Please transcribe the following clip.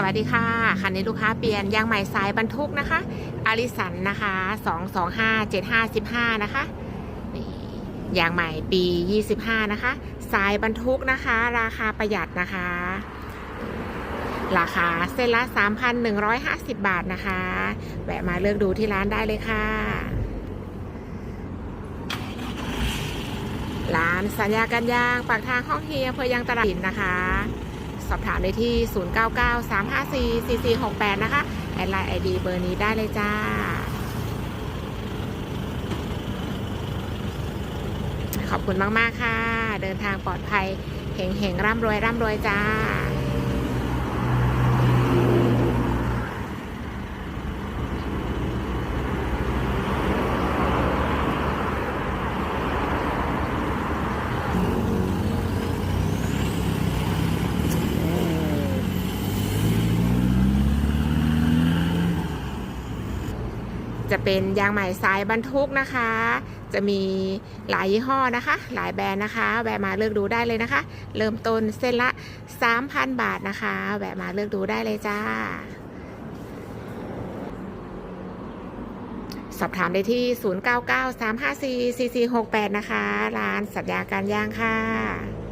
สวัสดีค่ะ คันนี้ลูกค้าเปลี่ยนยางใหม่สายบรรทุกนะคะอาริสันนะคะ225 7515นะคะนี่ยางใหม่ปี25นะคะ สายบรรทุกนะคะ ราคาประหยัดนะคะ ราคาเส้นละ3,150บาทนะคะ แวะมาเลือกดูที่ร้านได้เลยค่ะ ร้านสัญญากันยางปากทางห้องเฮียอำเภอยางตลาดินนะคะ สอบถามได้ที่ 0993544468 นะคะ แอดไลน์ไอดีเบอร์นี้ได้เลยจ้าขอบคุณมาก ๆ ค่ะ เดินทางปลอดภัยเฮงๆ ร่ำรวย ร่ำรวยจ้า จะเป็นยางใหม่สายบรรทุกนะคะ จะมีหลายยี่ห้อนะคะ หลายแบรนด์นะคะ แวะมาเลือกดูได้เลยนะคะ เริ่มต้นเส้นละ 3,000 บาทนะคะ แวะมาเลือกดูได้เลยจ้า สอบถามได้ที่ 0993544468 นะคะ ร้านสัญญาการยางค่ะ